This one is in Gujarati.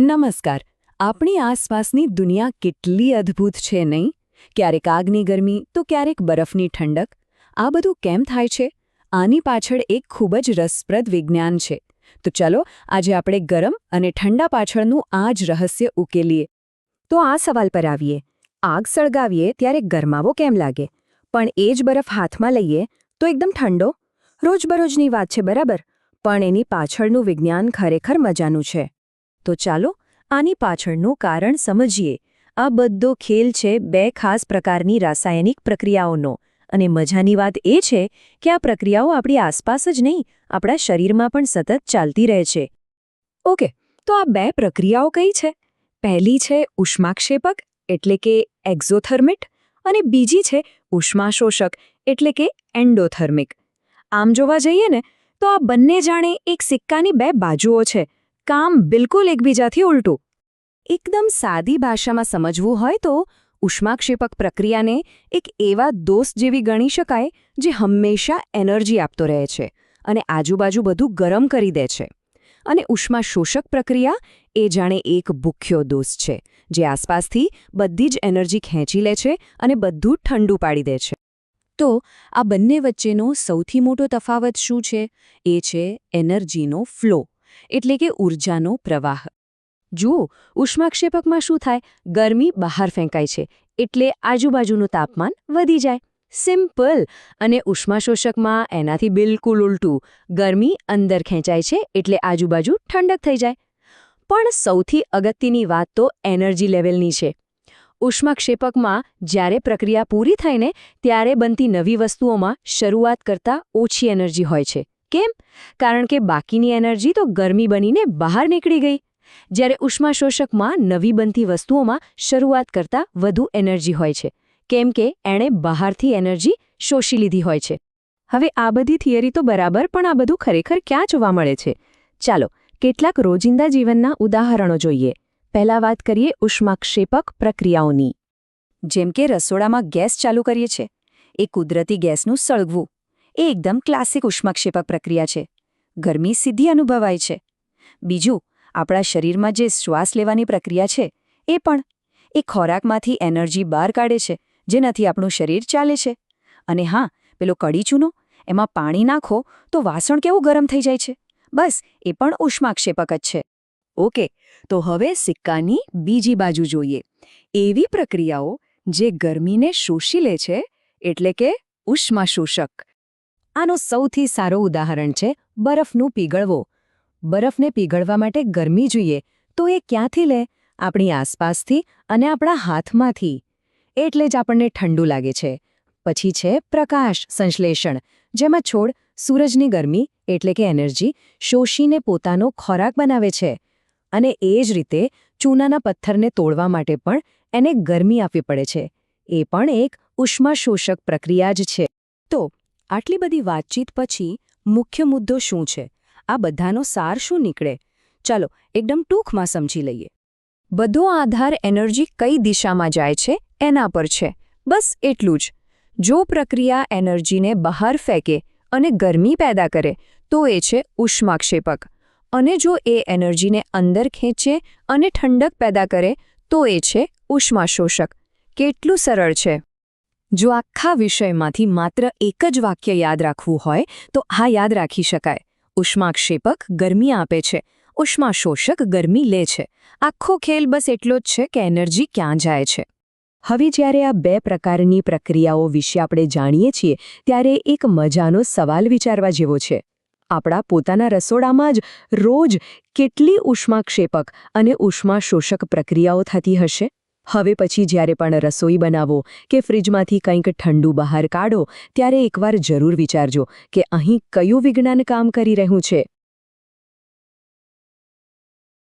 નમસ્કાર. આપણી આસપાસની દુનિયા કેટલી અદ્ભુત છે નહીં? ક્યારેક આગની ગરમી, તો ક્યારેક બરફની ઠંડક. આ બધું કેમ થાય છે? આની પાછળ એક ખૂબ જ રસપ્રદ વિજ્ઞાન છે. તો ચલો, આજે આપણે ગરમ અને ઠંડા પાછળનું આ જ રહસ્ય ઉકેલીએ. તો આ સવાલ પર આવીએ. આગ સળગાવીએ ત્યારે ગરમાવો કેમ લાગે? પણ એ જ બરફ હાથમાં લઈએ, તો એકદમ ઠંડો? રોજબરોજની વાત છે બરાબર, પણ એની પાછળનું વિજ્ઞાન ખરેખર મજાનું છે. તો ચાલો આની પાછળનું કારણ સમજીએ. આ બધો ખેલ છે બે ખાસ પ્રકારની રાસાયણિક પ્રક્રિયાઓનો. અને મજાની વાત એ છે કે આ પ્રક્રિયાઓ આપણી આસપાસ જ નહીં, આપણા શરીરમાં પણ સતત ચાલતી રહે છે. ઓકે, તો આ બે પ્રક્રિયાઓ કઈ છે? પહેલી છે ઉષ્માક્ષેપક, એટલે કે એક્ઝોથર્મિટ, અને બીજી છે ઉષ્માશોષક, એટલે કે એન્ડોથર્મિક. આમ જોવા જઈએ ને, તો આ બંને જાણે એક સિક્કાની બે બાજુઓ છે. કામ બિલકુલ એકબીજાથી ઉલટું. એકદમ સાદી ભાષામાં સમજવું હોય તો ઉષ્માક્ષેપક પ્રક્રિયાને એક એવા દોસ્ત જેવી ગણી શકાય જે હંમેશા એનર્જી આપતો રહે છે અને આજુબાજુ બધું ગરમ કરી દે છે. અને ઉષ્મા શોષક પ્રક્રિયા એ જાણે એક ભૂખ્યો દોસ્ત છે, જે આસપાસથી બધી જ એનર્જી ખેંચી લે છે અને બધું ઠંડુ પાડી દે છે. તો આ બંને વચ્ચેનો સૌથી મોટો તફાવત શું છે? એ છે એનર્જીનો ફ્લો. એટલે કે ઊર્જાનો પ્રવાહ. જુઓ, ઉષ્માક્ષેપકમાં શું થાય? ગરમી બહાર ફેંકાય છે, એટલે આજુબાજુનું તાપમાન વધી જાય. સિમ્પલ! અને ઉષ્માશોષકમાં એનાથી બિલકુલ ઉલટું. ગરમી અંદર ખેંચાય છે, એટલે આજુબાજુ ઠંડક થઈ જાય. પણ સૌથી અગત્યની વાત તો એનર્જી લેવલની છે. ઉષ્માક્ષેપકમાં જ્યારે પ્રક્રિયા પૂરી થઈને ત્યારે બનતી નવી વસ્તુઓમાં શરૂઆત કરતાં ઓછી એનર્જી હોય છે. કેમ? કારણ કે બાકીની એનર્જી તો ગરમી બનીને બહાર નીકળી ગઈ. જ્યારે ઉષ્માશોષકમાં નવી બનતી વસ્તુઓમાં શરૂઆત કરતાં વધુ એનર્જી હોય છે. કેમ કે એણે બહારથી એનર્જી શોષી લીધી હોય છે. હવે આ બધી થિયરી તો બરાબર, પણ આ બધું ખરેખર ક્યાં જોવા મળે છે? ચાલો, કેટલાક રોજિંદા જીવનના ઉદાહરણો જોઈએ. પહેલા વાત કરીએ ઉષ્માક્ષેપક પ્રક્રિયાઓની. જેમ કે રસોડામાં ગેસ ચાલુ કરીએ છીએ. એ કુદરતી ગેસનું સળગવું. એ એકદમ ક્લાસિક ઉષ્માક્ષેપક પ્રક્રિયા છે. ગરમી સીધી અનુભવાય છે. બીજું, આપણા શરીરમાં જે શ્વાસ લેવાની પ્રક્રિયા છે, એ પણ. એ ખોરાકમાંથી એનર્જી બહાર કાઢે છે, જેનાથી આપણું શરીર ચાલે છે. અને હા, પેલો કડી ચૂનો, એમાં પાણી નાખો, તો વાસણ કેવું ગરમ થઈ જાય છે. બસ, એ પણ ઉષ્માક્ષેપક જ છે. ઓકે, તો હવે સિક્કાની બીજી બાજુ જોઈએ. એવી પ્રક્રિયાઓ જે ગરમીને શોષી લે છે, એટલે કે ઉષ્માશોષક. આનો સૌથી સારો ઉદાહરણ છે, બરફનું પીગળવો. બરફને પીગળવા માટે ગરમી જોઈએ, તો એ ક્યાંથી લે? આપણી આસપાસથી અને આપણા હાથમાંથી. એટલે જ આપણને ઠંડુ લાગે છે. પછી છે પ્રકાશ સંશ્લેષણ. જેમાં છોડ, સૂરજની ગરમી, એટલે કે એનર્જી, શોષીને પોતાનો ખોરાક બનાવે છે. અને એ જ રીતે ચૂનાના પથ્થરને તોડવા માટે પણ એને ગરમી આપવી પડે છે. એ પણ એક ઉષ્માશોષક પ્રક્રિયા જ છે. તો આટલી બધી વાતચીત પછી મુખ્ય મુદ્દો શું છે? આ બધાનો સાર શું નીકળે? ચાલો એકદમ ટૂંકમાં સમજી લઈએ. બધો આધાર એનર્જી કઈ દિશામાં જાય છે? એના પર છે. બસ એટલું જ. જો પ્રક્રિયા એનર્જીને બહાર ફેંકે અને ગરમી પેદા કરે, તો એ છે ઉષ્માક્ષેપક. અને જો એ એનર્જીને અંદર ખેંચે અને ઠંડક પેદા કરે, તો એ છે ઉષ્માશોષક. કેટલું સરળ છે. જો આખા વિષયમાંથી માત્ર એક જ વાક્ય યાદ રાખવું હોય, તો આ યાદ રાખી શકાય. ઉષ્માક્ષેપક ગરમી આપે છે. ઉષ્માશોષક ગરમી લે છે. આખો ખેલ બસ એટલો જ છે કે એનર્જી ક્યાં જાય છે. હવે જ્યારે આ બે પ્રકારની પ્રક્રિયાઓ વિશે આપણે જાણીએ છીએ, ત્યારે એક મજાનો સવાલ વિચારવા જેવો છે. આપણા પોતાના રસોડામાં જ રોજ કેટલી ઉષ્માક્ષેપક અને ઉષ્માશોષક પ્રક્રિયાઓ થતી હશે? હવે પછી જ્યારે પણ રસોઈ બનાવો કે ફ્રિજમાંથી કંઈક ઠંડુ બહાર કાઢો, ત્યારે એકવાર જરૂર વિચારજો કે અહીં કયું વિજ્ઞાન કામ કરી રહ્યું છે.